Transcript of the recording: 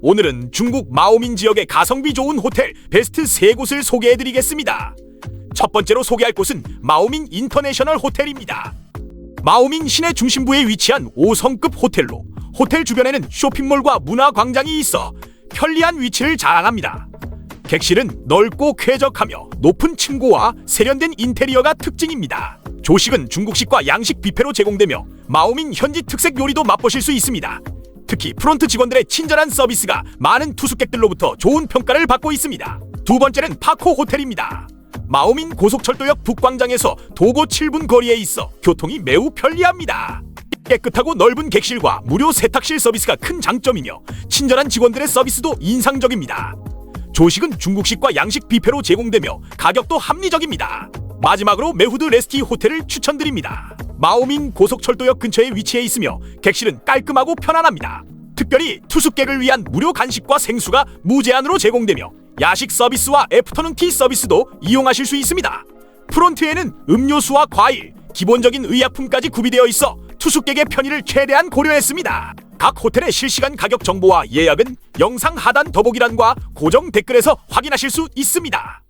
오늘은 중국 마오민 지역의 가성비 좋은 호텔 베스트 3곳을 소개해드리겠습니다. 첫 번째로 소개할 곳은 마오민 인터내셔널 호텔입니다. 마오민 시내 중심부에 위치한 5성급 호텔로 호텔 주변에는 쇼핑몰과 문화광장이 있어 편리한 위치를 자랑합니다. 객실은 넓고 쾌적하며 높은 층고와 세련된 인테리어가 특징입니다. 조식은 중국식과 양식 뷔페로 제공되며 마오민 현지 특색 요리도 맛보실 수 있습니다. 특히 프론트 직원들의 친절한 서비스가 많은 투숙객들로부터 좋은 평가를 받고 있습니다. 두 번째는 파코 호텔입니다. 마오민 고속철도역 북광장에서 도고 7분 거리에 있어 교통이 매우 편리합니다. 깨끗하고 넓은 객실과 무료 세탁실 서비스가 큰 장점이며 친절한 직원들의 서비스도 인상적입니다. 조식은 중국식과 양식 뷔페로 제공되며 가격도 합리적입니다. 마지막으로 메후드 레스티 호텔을 추천드립니다. 마오민 고속철도역 근처에 위치해 있으며 객실은 깔끔하고 편안합니다. 특별히 투숙객을 위한 무료 간식과 생수가 무제한으로 제공되며 야식 서비스와 애프터눈 티 서비스도 이용하실 수 있습니다. 프론트에는 음료수와 과일, 기본적인 의약품까지 구비되어 있어 투숙객의 편의를 최대한 고려했습니다. 각 호텔의 실시간 가격 정보와 예약은 영상 하단 더보기란과 고정 댓글에서 확인하실 수 있습니다.